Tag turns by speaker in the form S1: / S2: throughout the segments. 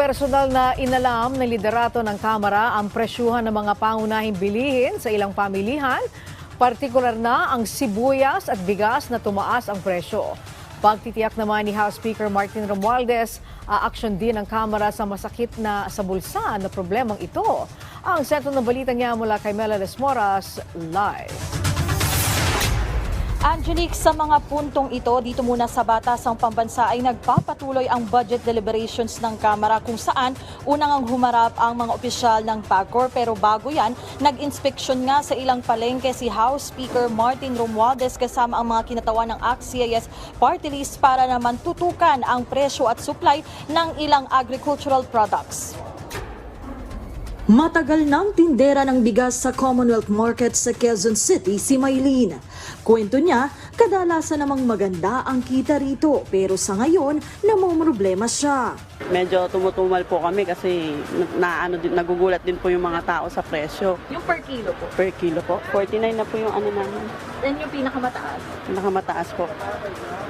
S1: personal na inalam ng liderato ng Kamara ang presyuhan ng mga pangunahing bilihin sa ilang pamilihan, partikular na ang sibuyas at bigas na tumaas ang presyo. Pagtitiyak naman ni House Speaker Martin Romualdez, aaksyon din ang Kamara sa masakit na sa bulsa na problemang ito. Ang sentro ng balita niya mula kay Melales Moras, live.
S2: Angelique, sa mga puntong ito, dito muna sa Batasang Pambansa ay nagpapatuloy ang budget deliberations ng Kamara kung saan unang ang humarap ang mga opisyal ng PAGCOR pero bago yan, nag-inspeksyon nga sa ilang palengke si House Speaker Martin Romualdez kasama ang mga kinatawan ng ACT-CIS party list para naman tutukan ang presyo at supply ng ilang agricultural products.
S3: Matagal ng tindera ng bigas sa Commonwealth Market sa Quezon City si Maylene. Kwento niya, kadalasan namang maganda ang kita rito pero sa ngayon, namumroblema siya.
S4: Medyo tumutumal po kami kasi na, ano din, nagugulat din po yung mga tao sa presyo.
S2: Yung per kilo po,
S4: Per kilo po. 49 na po yung ano namin.
S2: yan yung pinakamataas.
S4: Nakamataas po.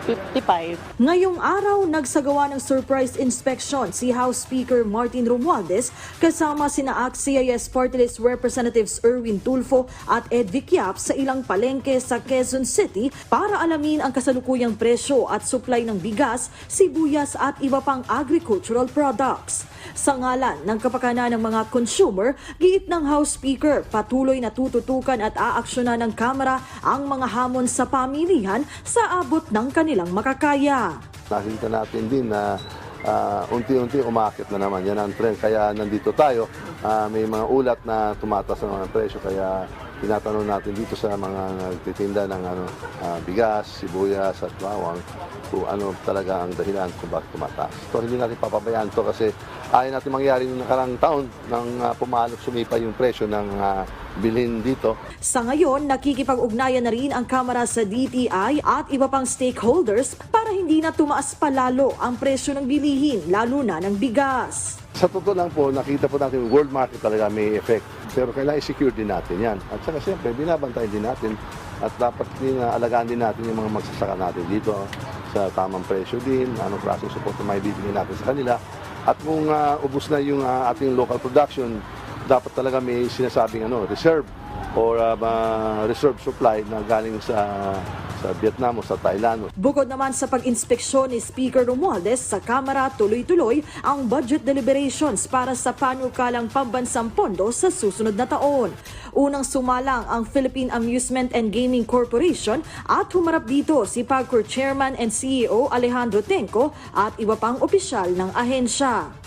S4: 55.
S3: Ngayong araw, nagsagawa ng surprise inspection si House Speaker Martin Romualdez kasama sina ACT-CIS Party List Representatives Erwin Tulfo at Ed Viquiap sa ilang palengke sa Quezon City para alamin ang kasalukuyang presyo at supply ng bigas, sibuyas at iba pang agricultural products. Sa ngalan ng kapakanan ng mga consumer, giit ng House Speaker, patuloy na tututukan at aaksyonan ng Kamara ang mga hamon sa pamilihan sa abot ng kanilang makakaya.
S5: Nakita natin din na ah, unti-unti umakit na naman. Yan ang trend. Kaya nandito tayo. Ah, may mga ulat na tumataas ng mga presyo. Kaya tinatanong natin dito sa mga nagtitinda ng ano, ah, bigas, sibuyas at bawang kung ano talaga ang dahilan kung bakit tumataas. So hindi natin papabayaan to kasi ayaw natin mangyari yung nakarang taon nang uh, pumalok sumipa yung presyo ng ah, bilhin dito.
S3: Sa ngayon, nakikipag-ugnayan na rin ang Kamara sa DTI at iba pang stakeholders para hindi na tumaas palalo ang presyo ng bilihin, lalo na ng bigas.
S5: Sa totoo lang po, nakita po natin world market talaga may effect. Pero kailangan i-secure din natin yan. At saka siyempre, binabantayan din natin at dapat din uh, alagaan din natin yung mga magsasaka natin dito sa tamang presyo din, anong klaseng support na may bibigyan natin sa kanila. At kung uh, ubos na yung uh, ating local production, dapat talaga may sinasabing ano, reserve or uh, reserve supply na galing sa sa Vietnam o sa Thailand
S3: Bukod naman sa pag-inspeksyon ni Speaker Romualdez sa Kamara, tuloy-tuloy ang budget deliberations para sa panukalang pambansang pondo sa susunod na taon. Unang sumalang ang Philippine Amusement and Gaming Corporation at humarap dito si PAGCOR Chairman and CEO Alejandro Tenco at iba pang opisyal ng ahensya.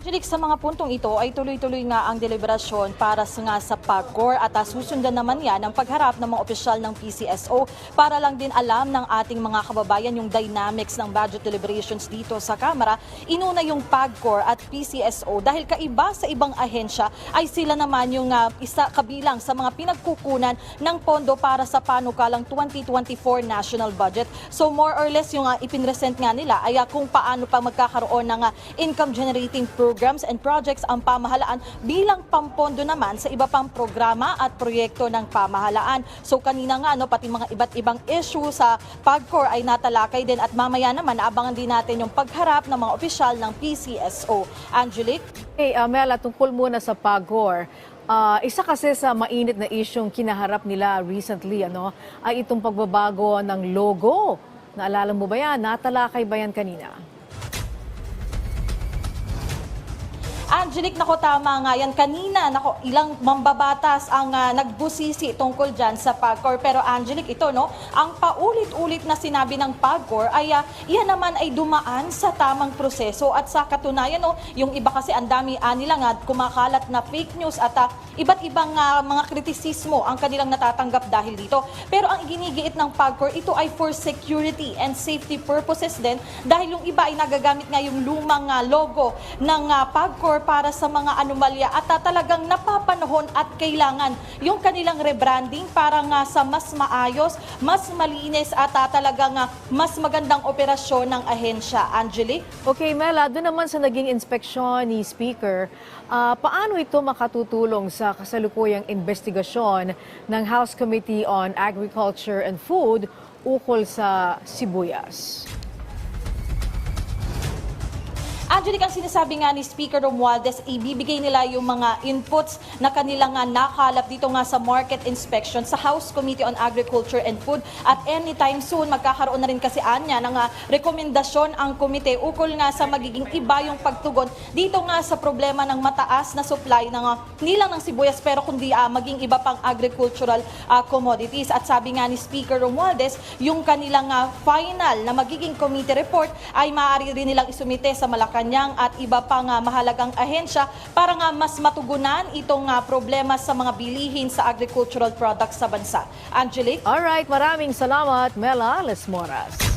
S2: Angelic, sa mga puntong ito ay tuloy-tuloy nga ang deliberasyon para sa nga sa PAGCOR at ah, susundan naman yan ang pagharap ng mga opisyal ng PCSO para lang din alam ng ating mga kababayan yung dynamics ng budget deliberations dito sa Kamara. Inuna yung PAGCOR at PCSO dahil kaiba sa ibang ahensya ay sila naman yung ah, isa kabilang sa mga pinagkukunan ng pondo para sa panukalang 2024 national budget. So more or less yung uh, ipinresent nga nila ay ah, kung paano pa magkakaroon ng ah, income generating programs and projects ang pamahalaan bilang pampondo naman sa iba pang programa at proyekto ng pamahalaan. So kanina nga no pati mga iba't ibang issue sa PAGCOR ay natalakay din at mamaya naman abangan din natin yung pagharap ng mga opisyal ng PCSO. Angelique?
S1: Hey, Amela, tungkol muna sa PAGOR. Ah, isa kasi sa mainit na isyong kinaharap nila recently ano, ay itong pagbabago ng logo. Naalala mo ba yan? Natalakay ba yan kanina?
S2: Angelic, nako tama nga yan. Kanina, nako, ilang mambabatas ang ah, nagbusisi tungkol dyan sa PAGCOR. Pero Angelic, ito no, ang paulit-ulit na sinabi ng PAGCOR ay ah, iyan naman ay dumaan sa tamang proseso. At sa katunayan, no, yung iba kasi ang dami ah, nila nga kumakalat na fake news at ah, iba't ibang ah, mga kritisismo ang kanilang natatanggap dahil dito. Pero ang ginigiit ng PAGCOR, ito ay for security and safety purposes din dahil yung iba ay nagagamit nga yung lumang ah, logo ng ah, PAGCOR para sa mga anomalya at ah, talagang napapanahon at kailangan yung kanilang rebranding para nga sa mas maayos, mas malinis at ah, talagang ah, mas magandang operasyon ng ahensya. Angelique?
S1: Okay, Mela, doon naman sa naging inspeksyon ni Speaker, ah, paano ito makatutulong sa kasalukuyang investigasyon ng House Committee on Agriculture and Food ukol sa sibuyas?
S2: Angelic, ang sinasabi nga ni Speaker Romualdez, ibibigay nila yung mga inputs na kanilang nga nakalap dito nga sa market inspection sa House Committee on Agriculture and Food at anytime soon magkakaroon na rin kasi anya ng ah, rekomendasyon ang komite ukol nga sa magiging iba yung pagtugon dito nga sa problema ng mataas na supply ng ah, hindi lang ng sibuyas pero kundi ah, maging iba pang agricultural ah, commodities. At sabi nga ni Speaker Romualdez, yung kanilang ah, final na magiging committee report ay maaari rin nilang isumite sa Malacanang at iba pang ah, mahalagang ahensya para nga mas matugunan itong ah, problema sa mga bilihin sa agricultural products sa bansa. Angelique?
S1: Alright, maraming salamat, Mela Lesmoras.